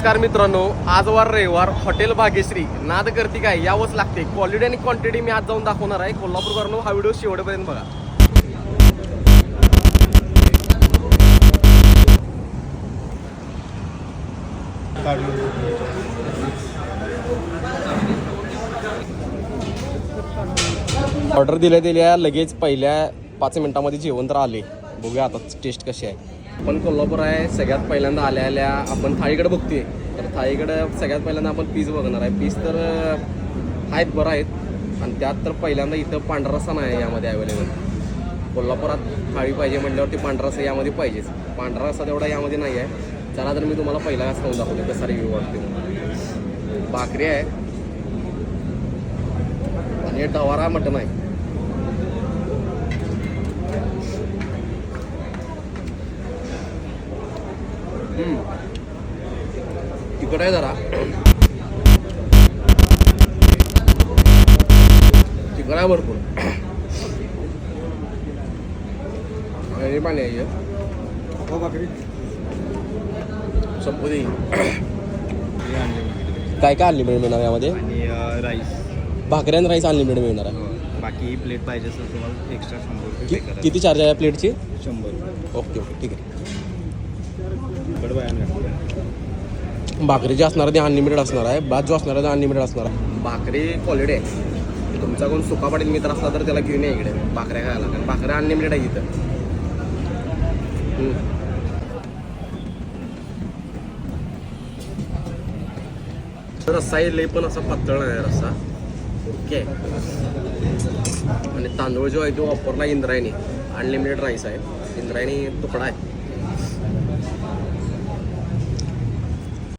नमस्कार मित्रांनो आजवार रविवार हॉटेल भाग्यश्री नाद करती काय यावंच लागते. क्वालिटी आणि क्वांटिटी मी आज जाऊन दाखवणार आहे. कोल्हापूरकरांनो हा व्हिडिओ शेवटपर्यंत बघा. ऑर्डर दिल्या दिल्या लगेच पहिल्या पाच मिनिटामध्ये जेवण तर आले. बघूया आता टेस्ट कशी आहे. आपण कोल्हापूर आहे सगळ्यात पहिल्यांदा आल्या आल्या आपण थाळीकडे बघतोय. तर थाळीकडं सगळ्यात पहिल्यांदा आपण पीस बघणार आहे. पीस तर आहेत बरं आहेत. आणि त्यात तर पहिल्यांदा इथं पांढरा रसा नाही आहे यामध्ये अवेलेबल कोल्हापुरात थाळी पाहिजे म्हटल्यावरती पांढरा रसा यामध्ये पाहिजेच. पांढरा रस्सा तेवढा यामध्ये नाही आहे. चला तर मी तुम्हाला पहिला खाऊन दाखवतो कसा रिव्ह्यू वाटते. भाकरी आहे. आणि डवारा मटण आहे. तिखट आहे जरा. तिखट आहे भरपूर. पाणी आहे हे. काय काय अनलिमिटेड मिळणार यामध्ये? आणि राईस भाकरी आणि राईस अनलिमिटेड मिळणार आहे. बाकी प्लेट पाहिजे असेल तुम्हाला एक्स्ट्रा शंभर रुपये किती चार्ज आहे प्लेटची शंभर. ओके ओके ठीक आहे. भाकरी जे असणार ते अनलिमिटेड असणार आहे. भात जो असणार आहे ते अनलिमिटेड असणार आहे. भाकरी क्वालिटी आहे. तुमचा कोण सुका पाटील मित्र असला तर त्याला घेऊन या इकडे. भाकऱ्या खायला. कारण भाकऱ्या अनलिमिटेड आहे इथं. तर रस्सा आहे लई पण असा पातळ नाही आहे रस्सा. ओके. आणि तांदूळ जो आहे तो वापरला इंद्रायणी. अनलिमिटेड राईस आहे. इंद्रायणी तुकडा आहे.